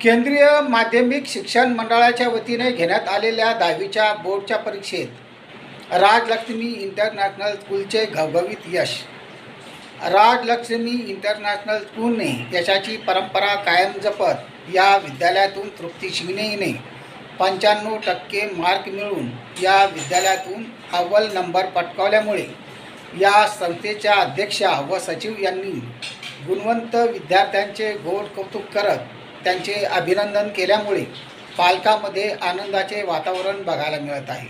केंद्रीय माध्यमिक शिक्षण मंडळाच्या वतीने घेण्यात आलेल्या दहावीच्या बोर्डच्या परीक्षेत राजलक्ष्मी इंटरनॅशनल स्कूलचे घवघवीत यश. राजलक्ष्मी इंटरनॅशनल स्कूलने यशाची परंपरा कायम जपत या विद्यालयातून तृप्ती शिंगणेने पंच्याण्णव टक्के मार्क मिळवून या विद्यालयातून अव्वल नंबर पटकावल्यामुळे या संस्थेच्या अध्यक्षा व सचिव यांनी गुणवंत विद्यार्थ्यांचे गोड कौतुक करत त्यांचे अभिनंदन केल्यामुळे पालकामध्ये आनंदाचे वातावरण बघायला मिळत आहे.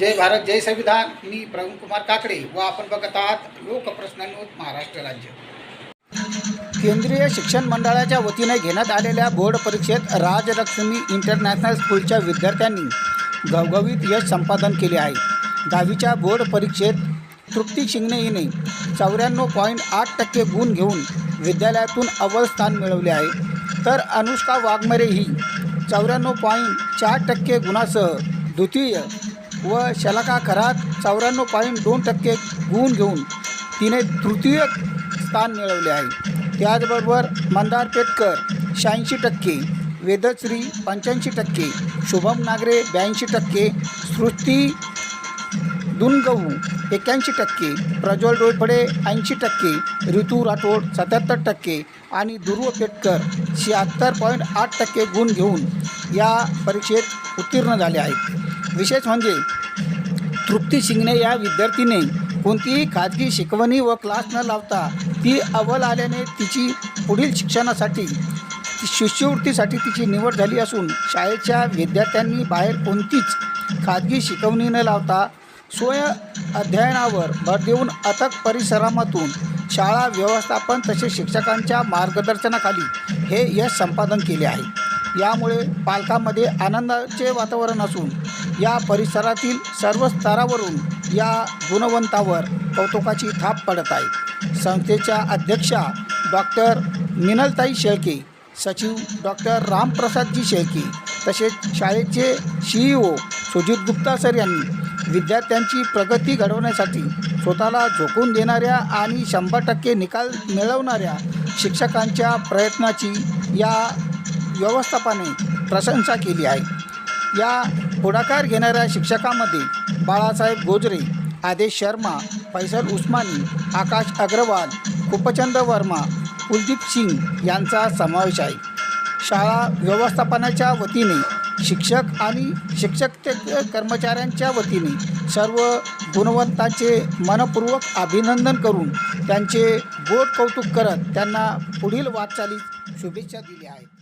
जय भारत जय संविधान. मी प्रवीण कुमार काकडे व आपण बघत आहात लोकप्रश्न महाराष्ट्र राज्य. केंद्रीय शिक्षण मंडळाच्या वतीने घेण्यात आलेल्या बोर्ड परीक्षेत राजलक्ष्मी इंटरनॅशनल स्कूलच्या विद्यार्थ्यांनी घवघवीत यश संपादन केले आहे. दहावीच्या बोर्ड परीक्षेत तृप्ती शिंगणे हिने चौऱ्याण्णव पॉईंट आठ टक्के गुण घेऊन विद्यालयातून अव्वल स्थान मिळवले आहे. तर अनुष्का वाघमरे ही चौऱ्याण्णव पॉईंट चार टक्के गुणासह द्वितीय व शलाका खरात चौऱ्याण्णव पॉईंट दोन टक्के गुण घेऊन तिने तृतीय स्थान मिळवले आहे. त्याचबरोबर मंदार पेटकर शहाऐंशी टक्के वेदश्री पंच्याऐंशी टक्के शुभम नागरे ब्याऐंशी टक्के सृष्टी दुनगहू एक्याऐंशी टक्के प्रज्वल डोळफडे ऐंशी टक्के ऋतू राठोड सत्याहत्तर टक्के आणि दुर्व पेटकर शहात्तर पॉईंट आठ टक्के गुण घेऊन या परीक्षेत उत्तीर्ण झाले आहेत. विशेष म्हणजे तृप्ती शिंगणे या विद्यार्थीने कोणतीही खाजगी शिकवणी व क्लास न लावता ती अव्वल आल्याने तिची पुढील शिक्षणासाठी शिष्यवृत्तीसाठी तिची निवड झाली असून शाळेच्या विद्यार्थ्यांनी बाहेर कोणतीच खाजगी शिकवणी न लावता स्वय अध्ययनावर भर देऊन अथक परिसरामधून शाळा व्यवस्थापन तसेच शिक्षकांच्या मार्गदर्शनाखाली हे यश संपादन केले आहे. यामुळे पालकांमध्ये आनंदाचे वातावरण असून या परिसरातील सर्व स्तरावरून या गुणवंतावर कौतुकाची थाप पडत आहे. संस्थेच्या अध्यक्षा डॉक्टर मिनलताई शेळके सचिव डॉक्टर रामप्रसादजी शेळके तसेच शाळेचे C E O Sujit Gupta sir यांनी विद्यार्थ्यांची प्रगती घडवण्यासाठी स्वतःला झोकून देणाऱ्या आणि शंभर टक्के निकाल मिळवणाऱ्या शिक्षकांच्या प्रयत्नाची या व्यवस्थापाने प्रशंसा केली आहे. या पुढाकार घेणाऱ्या शिक्षकामध्ये बाळासाहेब गोजरे आदेश शर्मा फैसल उस्मानी आकाश अग्रवाल उपचंद वर्मा कुलदीप सिंग यांचा समावेश आहे. शाळा व्यवस्थापनाच्या वतीने शिक्षक आणि शिक्षक ते कर्मचाऱ्यांच्या वतीने सर्व गुणवंतांचे मनपूर्वक अभिनंदन करून त्यांचे गोड कौतुक करत त्यांना पुढील वाटचालीस शुभेच्छा दिल्या आहेत.